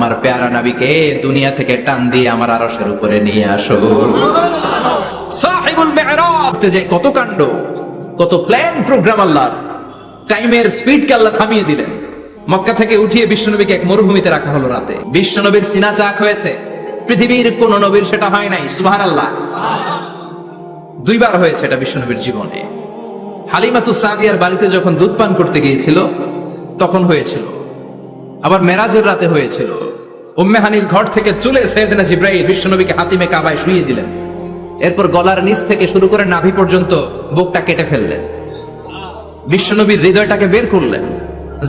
আমার পেয়ারা নাবিকে দুনিয়া থেকে টান দিয়ে আমার আরশের উপরে নিয়ে আসো। সাহিবুল মেহরাজ যে কত কাণ্ড, কত প্ল্যান প্রোগ্রাম আল্লাহর। টাইমের স্পিড কে আল্লাহ থামিয়ে দিলেন। মক্কা থেকে উঠিয়ে বিশ্বনবীকে এক মরুভূমিতে রাখা হলো রাতে। বিশ্বনবীর সিনা চাক হয়েছে। পৃথিবীর কোন নবীর সেটা হয় নাই, সুবহানাল্লাহ। দুইবার হয়েছে এটা বিশ্বনবীর জীবনে। হালিমাতু সাদিয়ার বাড়িতে যখন দুধ পান করতে গিয়েছিল, তখন হয়েছিল। আবার মেরাজের রাতে হয়েছিল। উম্মে হানির ঘর থেকে চুলে সৈয়দনা জিব্রাইল বিশ্বনবীকে হাতিমে কাবায় শুইয়ে দিলেন। এরপর গলার নিচ থেকে শুরু করে নাভি পর্যন্ত বুকটা কেটে ফেললেন। বিশ্বনবীর হৃদয়টাকে বের করলেন,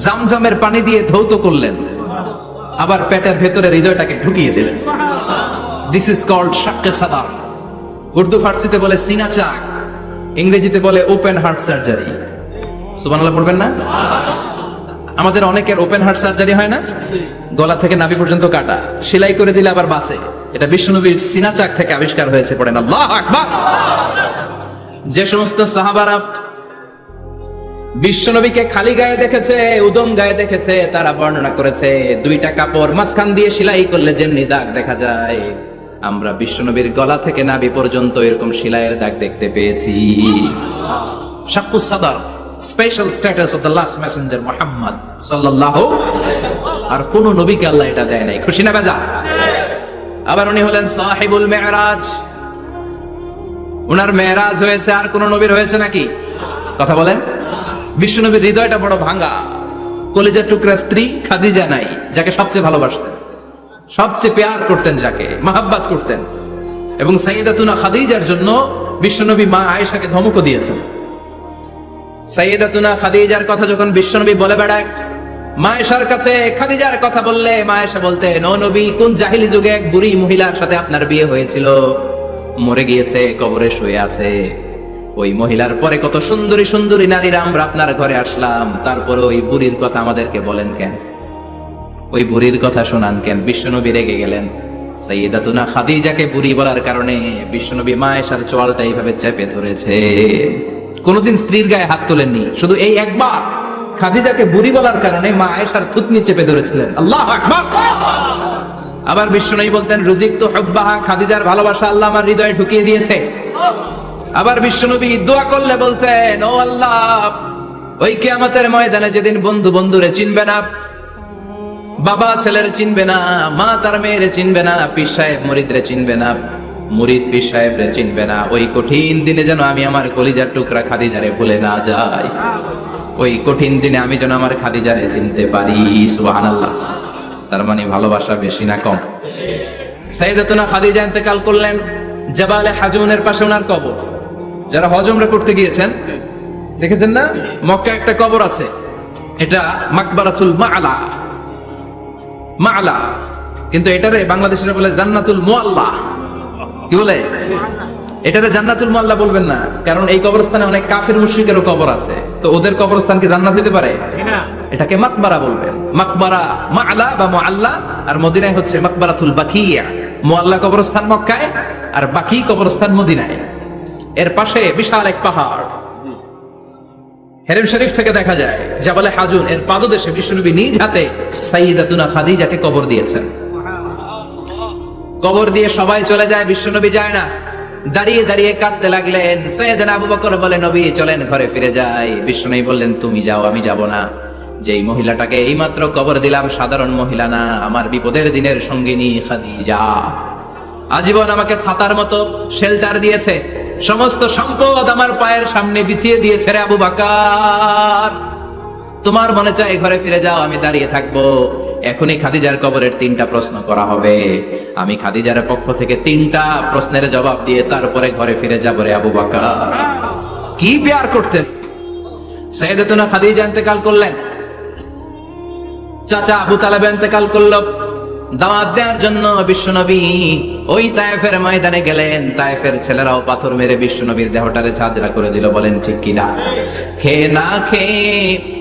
জামজামের পানি দিয়ে ধৌত করলেন, আবার পেটের ভেতরে হৃদয়টাকে ঢুকিয়ে দিলেন। দিস ইজ কল্ড শাক্কে সাদার উর্দু ফার্সিতে বলে সিনা চাক, ইংরেজিতে বলে ওপেন হার্ট সার্জারি। সুবহানাল্লাহ পড়বেন না? আমাদের অনেকের ওপেন হার্ট সার্জারি হয় না? গলা থেকে নাভি পর্যন্ত কাটা। সেলাই করে দিলে আবার বাঁচে। এটা বিষ্ণুনবীর সিনা চাক থেকে আবিষ্কার হয়েছে, পড়েন। আল্লাহ আকবার! যে সমস্ত সাহাবারা বিশ্বনবীকে খালি গায়ে দেখেছে, উদম গায়ে দেখেছে, তারা বর্ণনা করেছে, দুইটা কাপড় মাঝখান দিয়ে সেলাই করলে যেমনি দাগ দেখা যায়, আমরা বিশ্বনবীর গলা থেকে নাভি পর্যন্ত এরকম সেলাইয়ের দাগ দেখতে পেয়েছি। শাক্কু সাদার। Special status of the last messenger Muhammad সাল্লাল্লাহু আর কোন নবীকে আল্লাহ এটা দেয় নাই। খুশি না বাজা? আবার উনি হলেন সাহিবুল মেহরাজ উনার মেহরাজ হয়েছে, আর কোন নবীর হয়েছে নাকি? কথা বলেন। বিশ্বনবীর হৃদয়টা বড় ভাঙা। কলেজের টুকরা স্ত্রী খাদিজা নাই, যাকে সবচেয়ে ভালোবাসতেন। সবচেয়ে পেয়ার করতেন যাকে, মাহাব্বাত করতেন। এবং সাইয়েদাতুনা খাদিজার জন্য বিশ্বনবী মা আয়েশাকে ধমকও দিয়েছেন। সাইয়েদাতুনা খাদিজার কথা যখন বিশ্বনবী বলে বেড়ায়, মায়েশার কাছে খাদিজার কথা বললে মায়েশা বলতেন ও নবী, কোন জাহিলি যুগে এক বুড়ি মহিলার সাথে আপনার বিয়ে হয়েছিল? মরে গিয়েছে, কবরে শুয়ে আছে। ওই মহিলার পরে কত সুন্দরী সুন্দরী নারীরা আমরা আপনার ঘরে আসলাম। তারপরে ওই বুড়ির কথা আমাদেরকে বলেন কেন? ওই বুড়ির কথা শোনান কেন? বিশ্বনবী রেগে গেলেন। সাইয়েদাতুনা খাদিজাকে বুড়ি বলার কারণে বিশ্বনবী মায়েশার চোয়ালটা এইভাবে চেপে ধরেছে। কোনোদিন স্ত্রীর গায়ে হাত তোলেননি। শুধু এই একবার। খাদিজাকে বুড়ি বলার কারণে মা আয়েশার থুতনি চেপে ধরেছিলেন। আল্লাহ আকবার। আবার বিশ্বনবী বলতেন, রুজিক তো হব্বাহা, খাদিজার ভালোবাসা আল্লাহ আমার হৃদয়ে ঢুকিয়ে দিয়েছে। আবার বিশ্বনবী দোয়া করলে বলতেন, ও আল্লাহ, ওই কিয়ামতের ময়দানে যেদিন বন্ধু বন্ধুরে চিনবে না, বাবা ছেলের চিনবে না, মা তার মেয়েরে চিনবে না, পীর সাহেব মরিদরে চিনবে না মুরিদ পীর সাহেবরে চিনবে না। ওই কঠিন দিনে যেন আমি আমার কলিজার টুকরা খাদিজারে ভুলে না যাই। ওই কঠিন দিনে আমি যেন আমার খাদিজারে চিনতে পারি, সুবহানাল্লাহ। তার মানে ভালোবাসা বেশি না কম? সাইদাতুনা খাদিজা ইন্তেকাল করলেন জাবালে হাজুনের পাশে ওনার কবর। যারা হজমরা করতে গিয়েছেন, দেখেছেন না? মক্কা একটা কবর আছে। এটা মাকবারাতুল মাআলা। মাআলা। কিন্তু এটারে বাংলাদেশিরা বলে জান্নাতুল মুআল্লা। কি বলে? এটারে জান্নাতুল মুআল্লা বলবেন না কারণ এই কবরস্থানে অনেক কাফির মুশরিকেরও কবর আছে। তো ওদের কবরস্থান কি জান্নাত হতে পারে? এটাকে মাকবারা বলবেন। মাকবারা মাআলা বা মুআল্লা আর মদিনায় হচ্ছে মাকবারাতুল বাকিয়া মুআল্লা কবরস্থান মক্কায় আর বাকি কবরস্থান মদিনায়। এর পাশে বিশাল এক পাহাড়। হেরেম শরীফ থেকে দেখা যায় জাবালে হাজুন এর পাদদেশে বিশ্বনবী নিজ হাতে সাইয়্যিদাতুনা খাদিজাকে কবর দিয়েছেন। কবর দিয়ে সবাই চলে যায়, বিশ্বনবী যায় না। দাঁড়িয়ে দাঁড়িয়ে কাঁদতে লাগলেন। সৈয়দনা আবু বকর বলে, নবী, চলেন, ঘরে ফিরে যাই। বিশ্বনবী বললেন, তুমি যাও, আমি যাব না। যেই মহিলাটাকে এইমাত্র কবর দিলাম, সাধারণ মহিলা না, আমার বিপদের দিনের সঙ্গিনী খাদিজা। আজীবন আমাকে ছাতার মতো শেল্টার দিয়েছে। সমস্ত সম্পদ আমার পায়ের সামনে বিছিয়ে দিয়েছে রে আবু বাকার। তোমার মনে চাই ঘরে ফিরে যাও, আমি দাঁড়িয়ে থাকব। এখনই খাদিজার কবরের তিনটা প্রশ্ন করা হবে। আমি খাদিজার পক্ষ থেকে তিনটা প্রশ্নের জবাব দিয়ে তারপরে ঘরে ফিরে যাব রে আবু বাকার। কি পেয়ার করতেন? সৈয়দাতুনা খাদিজা ইন্তেকাল করলেন। চাচা আবু তালেব ইন্তেকাল করল। দাওয়াত দেওয়ার জন্য বিশ্বনবী ওই তায়েফের ময়দানে গেলেন। তায়েফের ছেলেরাও পাথর মেরে বিশ্বনবীর দেহটারে ঝাঁঝরা করে দিল, বলেন ঠিক কিনা? খেয়ে না খেয়ে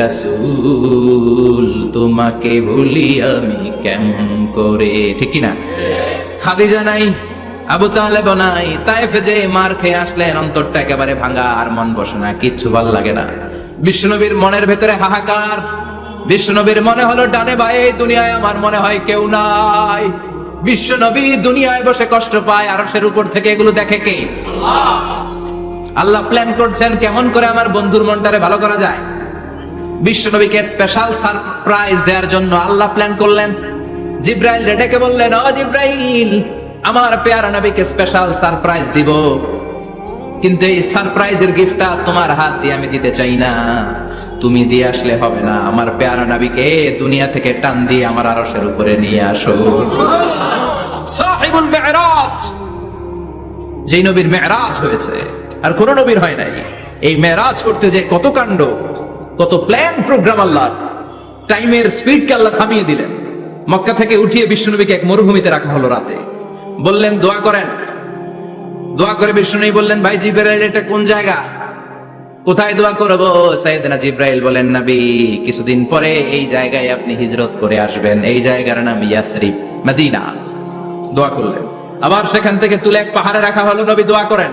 রাসূল, তোমাকে ভুলি আমি কেমন করে? ঠিক না খাদিজা নাই, আবু তালেব নাই তাইফে যে মার খেয়ে আসলেন, অন্তরটা একেবারে ভাঙা আর মন বসে না, কিচ্ছু ভালো লাগে না। বিষ্ণুনবীর মনের ভেতরে হাহাকার। বিষ্ণুনবীর মনে হলো, ডানে ভাই, এই দুনিয়ায় আমার মনে হয় কেউ নাই। বিশ্বনবী দুনিয়ায় বসে কষ্ট পায়, আরশের উপর থেকে এগুলো দেখে কে? আল্লাহ প্ল্যান করছেন, কেমন করে আমার বন্ধুর মনটারে ভালো করা যায়? বিশ্বনবীকে স্পেশাল সারপ্রাইজ দেওয়ার জন্য আল্লাহ প্ল্যান করলেন। জিব্রাইল ডেকে বললেন, ও জিব্রাইল, আমার পেয়ারা নবীকে স্পেশাল সারপ্রাইজ দিব। কিন্তু এই সারপ্রাইজের গিফটটা তোমার হাত দিয়ে আমি দিতে চাই না। তুমি দিয়ে আসলে হবে না। আমার পেয়ারা নবীকে দুনিয়া থেকে টান দিয়ে আমার আরশের উপরে নিয়ে আসো। সাহিবুল মেরাজ, যেই নবীর মেরাজ হয়েছে, আর কোন নবীর হয় নাই। এই মেরাজ করতে যে কত কাণ্ড কত প্ল্যান প্রোগ্রাম আল্লাহ টাইমের স্পিডকে আল্লাহ থামিয়ে দিলেন। মক্কা থেকে উঠিয়ে বিষ্ণুনবীকে এক মরুভূমিতে রাখা হলো রাতে। বললেন, দোয়া করেন। দোয়া করে বিষ্ণুনবী বললেন, ভাই জিব্রাইল, এটা কোন জায়গা? কোথায় দোয়া করব? সাইয়েদনা জিব্রাইল বলেন নবী, কিছুদিন পরে এই জায়গায় আপনি হিজরত করে আসবেন। এই জায়গার নাম ইয়াসরিব, মদিনা। দোয়া করলেন। আবার সেখান থেকে তুলে এক পাহাড়ে রাখা হলো, নবী, দোয়া করেন।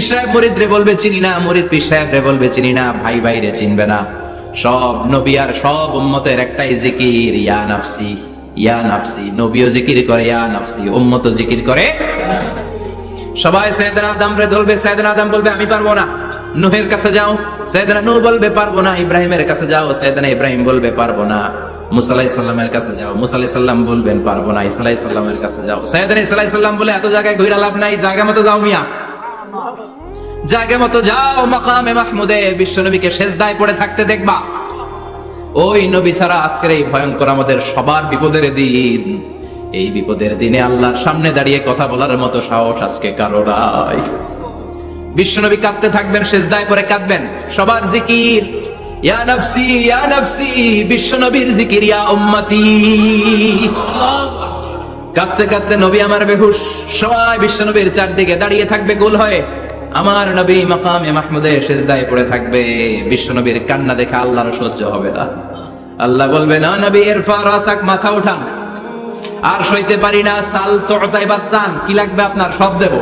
সাহেব মরিদ রে বলবে, চিনি না, মরিদ পীর সাহেব রে বলবে, চিনি না, ভাই ভাই রে চিনবে না। সব নবী আর সব উম্মতের একটাই জিকির, ইয়া নাফসি ইয়া নাফসি। নবীও জিকির করে, ইয়া নাফসি। উম্মত জিকির করে। সবাই সৈয়দনা আদম রে ধরবে, সৈয়দনা আদম বলবে, আমি পারব না। নুহের কাছে যাও, সৈয়দনা নূহ বলবে, পারব না। ইব্রাহিমের কাছে যাও, সৈয়দনা ইব্রাহিম বলবে, পারব না। মুসা আলাইহিস সালামের কাছে যাও, মুসা আলাইহিস সালাম বলবেন, পারব না। ঈসা আলাইহিস কাছে যাও, সৈয়দনা ঈসা আলাইহিস সালাম বলে, এত জায়গায় ঘুরে লাভ নাই, জায়গা মতো যাও মিয়া। জায়গা মতো যাও মাকামে মাহমুদে, বিশ্বনবীকে সেজদায় পড়ে থাকতে দেখবা। ওই নবী ছাড়া আজকের এই ভয়ঙ্কর আমাদের সবার বিপদের দিন। এই বিপদের দিনে আল্লাহর সামনে দাঁড়িয়ে কথা বলার মতো সাহস আজকে কারও নাই। বিশ্বনবী কাঁদতে থাকবেন, সেজদায় পরে কাঁদবেন। সবার জিকির, ইয়া নফসি ইয়া নফসি, বিশ্বনবীর জিকির, ইয়া উম্মতি। কাঁদতে কাঁদতে নবী আমার বেহুশ, সবাই বিশ্বনবীর চারদিকে দাঁড়িয়ে থাকবে গোল হয়ে। আমার নবী মাকামে মাহমুদে সেজদায় পড়ে থাকবে। বিশ্বনবীর কান্না দেখে আল্লাহর সহ্য হবে না। আল্লাহ বলবে না নবী এরফা রাসাক মাথা উঠান। আর সইতে পারি না সাল তোটাই বাচ্চান কি লাগবে আপনার? সব দেব।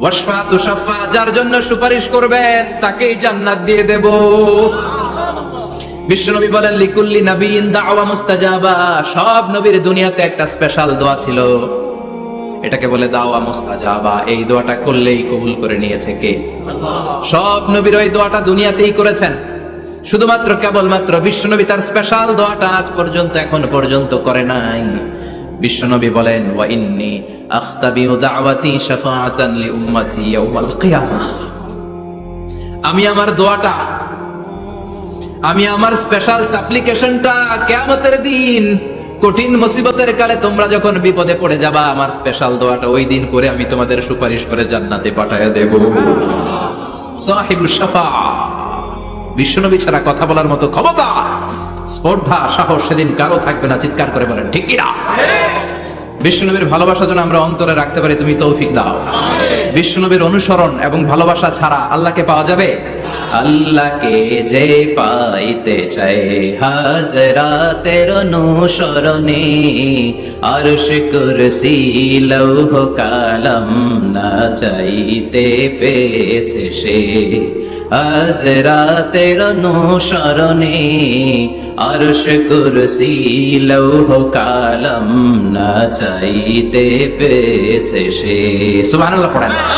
ওয়াসফা তুষাফা যার জন্য সুপারিশ করবেন তাকেই জান্নাত দিয়ে দেব। বিশ্বনবী বলেন লিকুল্লি নবীন দাওয়া মুস্তাজাবা। সব নবীর দুনিয়াতে একটা স্পেশাল দোয়া ছিল। এটাকে বলে দাওয়া মুস্তাজাবা। এই দোয়াটা করলেই কবুল করে নিয়েছে কে? সব নবীর ওই দোয়াটা দুনিয়াতেই করেছেন। শুধুমাত্র কেবলমাত্র বিশ্বনবী তার স্পেশাল দোয়াটা আজ পর্যন্ত, এখন পর্যন্ত করে নাই। বিশ্বনবী বলেন, ওয়া ইন্নি দাওয়াতি শাফাআতান লি উম্মতি ইয়াউমাল কিয়ামা। আমি আমার দোয়াটা, আমি আমার স্পেশাল সাপ্লিকেশনটা কিয়ামতের দিন কঠিন মুসিবতের কালে তোমরা যখন বিপদে পড়ে যাবা, আমার স্পেশাল দোয়াটা ওই দিন করে আমি তোমাদের সুপারিশ করে জান্নাতে পাঠায় দেব। বিশ্বনবী ছাড়া কথা বলার মতো ক্ষমতা, স্পর্ধা, সাহস সেদিন কারও থাকবে না, চিৎকার করে বলেন, ঠিক কিনা বিশ্বনবীর ভালোবাসা যেন আমরা অন্তরে রাখতে পারি, তুমি তৌফিক দাও। বিশ্বনবীর অনুসরণ এবং ভালোবাসা ছাড়া আল্লাহকে পাওয়া যাবে? আল্লাহকে যে পাইতে চাই হাজরাতের অনুসরণে আরশ কুরসি লৌহ কালম না চাইতে পেয়েছে সে। হাজরাতের অনুসরণে আরশ কুরসি লৌহ কালম না চাইতে পেয়েছে সে। সুবহানাল্লাহ পড়েন।